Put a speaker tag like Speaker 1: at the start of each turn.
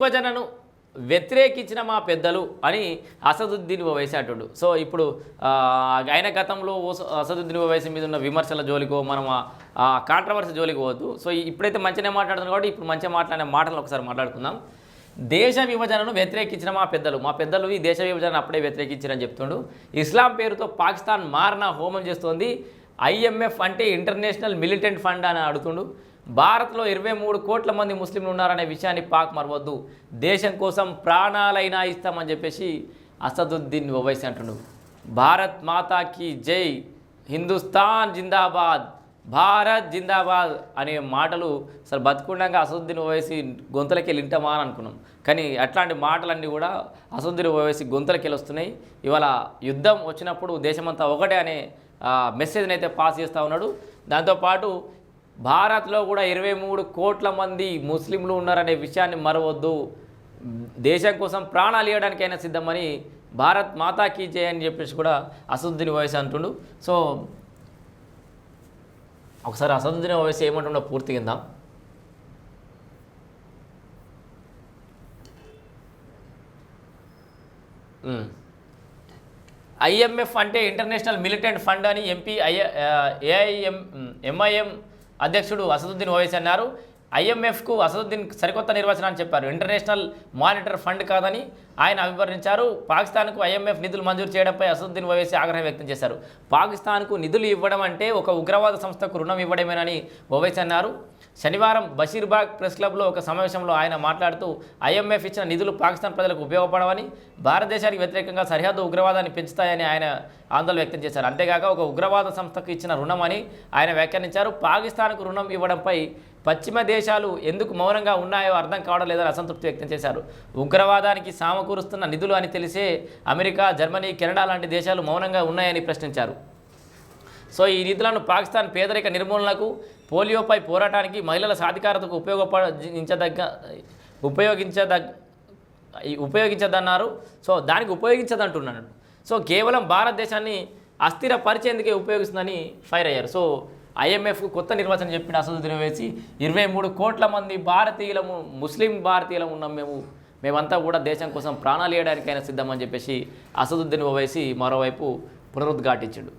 Speaker 1: విభజనను వ్యతిరేకించిన మా పెద్దలు అని అసదుద్దీన్ ఓవైసీ అంటుండు. సో ఇప్పుడు ఆయన గతంలో అసదుద్దీన్ ఓవైసీ మీద ఉన్న విమర్శల జోలికో మనం ఆ కాంట్రవర్సీ జోలికి పోవద్దు. సో ఇప్పుడైతే మంచిగానే మాట్లాడుతున్నాం కాబట్టి ఇప్పుడు మంచిగా మాట్లాడే మాటలు ఒకసారి మాట్లాడుకుందాం. దేశ విభజనను వ్యతిరేకించిన మా పెద్దలు. మా పెద్దలు ఈ దేశ విభజన అప్పుడే వ్యతిరేకించారని చెప్తుండు. ఇస్లాం పేరుతో పాకిస్తాన్ మారణ హోమం చేస్తోంది. ఐఎంఎఫ్ అంటే ఇంటర్నేషనల్ మిలిటెంట్ ఫండ్ అని అడుగుతుండు. భారత్లో ఇరవై మూడు కోట్ల మంది ముస్లింలు ఉన్నారనే విషయాన్ని పాక్ మరవద్దు. దేశం కోసం ప్రాణాలైనా ఇస్తామని చెప్పేసి అసదుద్దీన్ ఓవైసీ అంటుండు. భారత్ మాతాకి జై హిందుస్థాన్ జిందాబాద్ భారత్ జిందాబాద్ అనే మాటలు అసలు బతుకుండగా అసదుద్దీన్ ఓవైసీ గొంతులకి వెళ్ళింటామా అని అనుకున్నాం. కానీ అట్లాంటి మాటలన్నీ కూడా అసదుద్దీన్ ఓవైసీ గొంతులకి వెళ్ళొస్తున్నాయి ఇవాళ యుద్ధం వచ్చినప్పుడు దేశమంతా ఒకటే అనే మెసేజ్ని అయితే పాస్ చేస్తూ ఉన్నాడు. దాంతోపాటు భారత్లో కూడా ఇరవై మూడు కోట్ల మంది ముస్లింలు ఉన్నారనే విషయాన్ని మరవద్దు. దేశం కోసం ప్రాణాలు ఇవ్వడానికైనా సిద్ధమని భారత్ మాతా కీ జయ అని చెప్పేసి కూడా అసదుద్దీన్ వయసు అంటుండు. సో ఒకసారి అసదుద్దీన్ వయసు ఏమంటుండో పూర్తి కిందాం ఐఎంఎఫ్ అంటే ఇంటర్నేషనల్ మిలిటెంట్ ఫండ్ అని ఎంపీ ఐ ఏఐఎం ఎంఐఎం అధ్యక్షుడు అసదుద్దీన్ ఓవైసీ అన్నారు. ఐఎంఎఫ్కు అసదుద్దీన్ సరికొత్త నిర్వచనాన్ని చెప్పారు. ఇంటర్నేషనల్ మానిటర్ ఫండ్ కాదని ఆయన అభివర్ణించారు. పాకిస్తాన్కు ఐఎంఎఫ్ నిధులు మంజూరు చేయడంపై అసదుద్దీన్ ఓవైసీ ఆగ్రహం వ్యక్తం చేశారు. పాకిస్తాన్కు నిధులు ఇవ్వడం అంటే ఒక ఉగ్రవాద సంస్థకు రుణం ఇవ్వడమేనని ఓవైసీ అన్నారు. శనివారం బషీర్బాగ్ ప్రెస్ క్లబ్లో ఒక సమావేశంలో ఆయన మాట్లాడుతూ ఐఎంఎఫ్ ఇచ్చిన నిధులు పాకిస్తాన్ ప్రజలకు ఉపయోగపడవని భారతదేశానికి వ్యతిరేకంగా సరిహద్దు ఉగ్రవాదాన్ని పెంచుతాయని ఆయన ఆందోళన వ్యక్తం చేశారు. అంతేగాక ఒక ఉగ్రవాద సంస్థకు ఇచ్చిన రుణం అని ఆయన వ్యాఖ్యానించారు. పాకిస్తాన్కు రుణం ఇవ్వడంపై పశ్చిమ దేశాలు ఎందుకు మౌనంగా ఉన్నాయో అర్థం కావడం లేదని అసంతృప్తి వ్యక్తం చేశారు. ఉగ్రవాదానికి సామకూరుస్తున్న నిధులు అని తెలిసే అమెరికా జర్మనీ కెనడా లాంటి దేశాలు మౌనంగా ఉన్నాయని ప్రశ్నించారు. సో ఈ నిధులను పాకిస్తాన్ పేదరిక నిర్మూలనకు పోలియోపై పోరాటానికి మహిళల సాధికారతకు ఉపయోగపడించదగ్గ ఉపయోగించదగ్గ ఉపయోగించదన్నారు. సో దానికి ఉపయోగించదంటున్నాడు. సో కేవలం భారతదేశాన్ని అస్థిరపరిచేందుకే ఉపయోగిస్తుందని ఫైర్ అయ్యారు. సో ఐఎంఎఫ్కు కొత్త నిర్వచనం చెప్పిన అసదుద్దీన్ వేసి ఇరవై మూడు కోట్ల మంది భారతీయులము ముస్లిం భారతీయులం ఉన్నాం మేము. మేమంతా కూడా దేశం కోసం ప్రాణాలు వేయడానికైనా సిద్ధమని చెప్పేసి అసదుద్దీన్ ఓవైసీ మరోవైపు పునరుద్ఘాటించాడు.